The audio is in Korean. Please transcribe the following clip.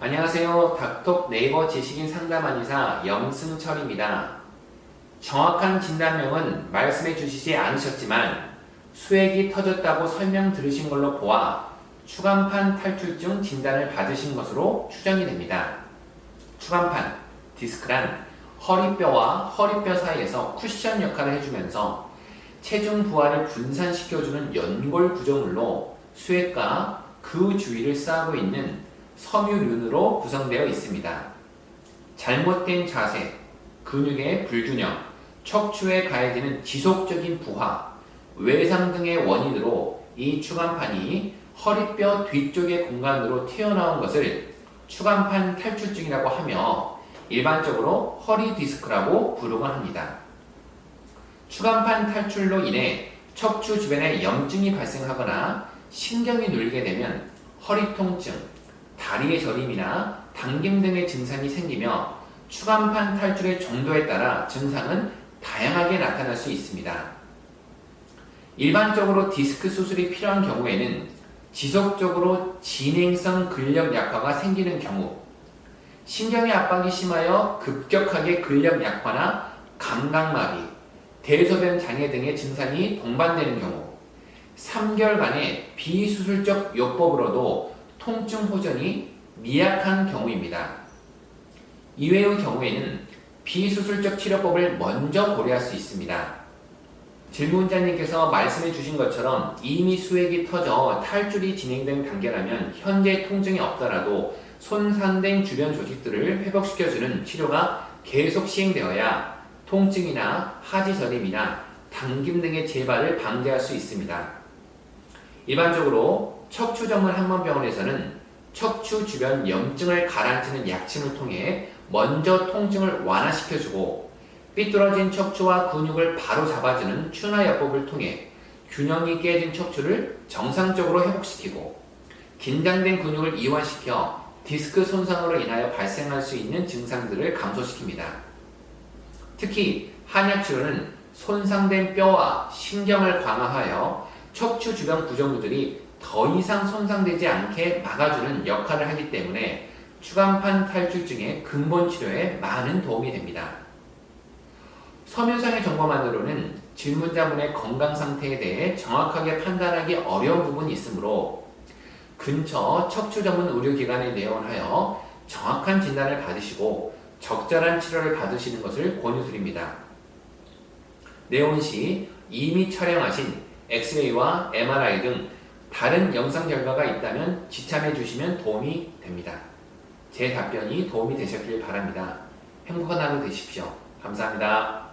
안녕하세요. 닥톡 네이버 지식인 상담한의사 염승철입니다. 정확한 진단명은 말씀해 주시지 않으셨지만 수액이 터졌다고 설명 들으신 걸로 보아 추간판 탈출증 진단을 받으신 것으로 추정이 됩니다. 추간판, 디스크란 허리뼈와 허리뼈 사이에서 쿠션 역할을 해주면서 체중 부하를 분산시켜주는 연골 구조물로 수액과 그 주위를 쌓고 있는 섬유륜으로 구성되어 있습니다. 잘못된 자세, 근육의 불균형, 척추에 가해지는 지속적인 부하, 외상 등의 원인으로 이 추간판이 허리뼈 뒤쪽의 공간으로 튀어나온 것을 추간판 탈출증이라고 하며 일반적으로 허리 디스크라고 부르곤 합니다. 추간판 탈출로 인해 척추 주변에 염증이 발생하거나 신경이 눌리게 되면 허리 통증, 다리의 저림이나 당김 등의 증상이 생기며 추간판 탈출의 정도에 따라 증상은 다양하게 나타날 수 있습니다. 일반적으로 디스크 수술이 필요한 경우에는 지속적으로 진행성 근력 약화가 생기는 경우, 신경의 압박이 심하여 급격하게 근력 약화나 감각마비, 대소변 장애 등의 증상이 동반되는 경우, 3개월간의 비수술적 요법으로도 통증 호전이 미약한 경우입니다. 이외의 경우에는 비수술적 치료법을 먼저 고려할 수 있습니다. 질문자님께서 말씀해 주신 것처럼 이미 수액이 터져 탈출이 진행된 단계라면 현재 통증이 없더라도 손상된 주변 조직들을 회복시켜주는 치료가 계속 시행되어야 통증이나 하지 저림이나 당김 등의 재발을 방지할 수 있습니다. 일반적으로 척추 전문 항문병원에서는 척추 주변 염증을 가라앉히는 약침을 통해 먼저 통증을 완화시켜주고 삐뚤어진 척추와 근육을 바로 잡아주는 춘화요법을 통해 균형이 깨진 척추를 정상적으로 회복시키고 긴장된 근육을 이완시켜 디스크 손상으로 인하여 발생할 수 있는 증상들을 감소시킵니다. 특히 한약 치료는 손상된 뼈와 신경을 강화하여 척추 주변 구조물들이 더 이상 손상되지 않게 막아주는 역할을 하기 때문에 추간판 탈출증의 근본 치료에 많은 도움이 됩니다. 서면상의 정보만으로는 질문자분의 건강 상태에 대해 정확하게 판단하기 어려운 부분이 있으므로 근처 척추 전문 의료기관에 내원하여 정확한 진단을 받으시고 적절한 치료를 받으시는 것을 권유드립니다. 내원 시 이미 촬영하신 엑스레이와 MRI 등 다른 영상 결과가 있다면 지참해 주시면 도움이 됩니다. 제 답변이 도움이 되셨길 바랍니다. 행복한 하루 되십시오. 감사합니다.